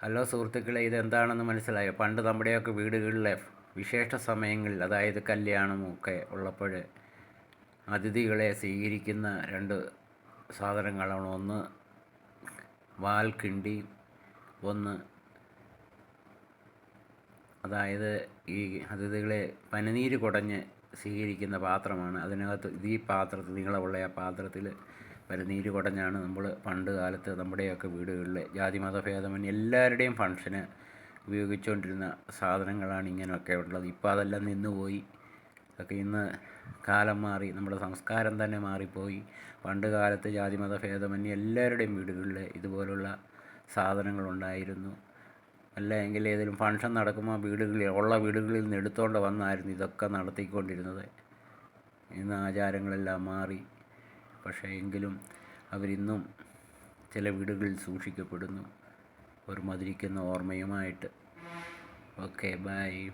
Hello സുഹൃത്തുക്കളെ ഇതെന്താണെന്ന് മനസ്സിലായോ? പണ്ട് നമ്മുടെയൊക്കെ വീടുകളിലെ വിശേഷ സമയങ്ങളിൽ അതായത് കല്യാണമൊക്കെ ഉള്ളപ്പോൾ അതിഥികളെ സ്വീകരിക്കുന്ന രണ്ട് സാധനങ്ങളാണ്. ഒന്ന് വാൽക്കിണ്ടി ഒന്ന് അതായത് ഈ അതിഥികളെ പനിനീര് കുടഞ്ഞ് സ്വീകരിക്കുന്ന പാത്രമാണ്. അതിനകത്ത് ഈ പാത്രത്തിൽ നീളമുള്ള ആ പാത്രത്തിൽ പനിനീര് കുടഞ്ഞാണ് നമ്മൾ പണ്ട് കാലത്ത് നമ്മുടെയൊക്കെ വീടുകളിലെ ജാതി മത ഭേദമന്യേ എല്ലാവരുടെയും ഫങ്ഷന് ഉപയോഗിച്ചുകൊണ്ടിരുന്ന സാധനങ്ങളാണ് ഇങ്ങനെയൊക്കെ ഉള്ളത്. ഇപ്പോൾ അതെല്ലാം നിന്നുപോയി. ഒക്കെ ഇന്ന് കാലം മാറി നമ്മുടെ സംസ്കാരം തന്നെ മാറിപ്പോയി. പണ്ട് കാലത്ത് ജാതി മത ഭേദമന്യേ എല്ലാവരുടെയും വീടുകളിൽ ഇതുപോലുള്ള സാധനങ്ങളുണ്ടായിരുന്നു. അല്ല എങ്കിൽ ഏതെങ്കിലും ഫങ്ഷൻ നടക്കുമ്പോൾ വീടുകളിൽ ഉള്ള വീടുകളിൽ നിന്ന് എടുത്തുകൊണ്ട് വന്നായിരുന്നു ഇതൊക്കെ നടത്തിക്കൊണ്ടിരുന്നത്. ഇന്ന് ആചാരങ്ങളെല്ലാം മാറി. പക്ഷേ എങ്കിലും അവരിന്നും ചില വീടുകളിൽ സൂക്ഷിക്കപ്പെടുന്നു. ഒരു മതിരിക്കുന്ന ഓർമ്മയുമായിട്ട്. Okay bye.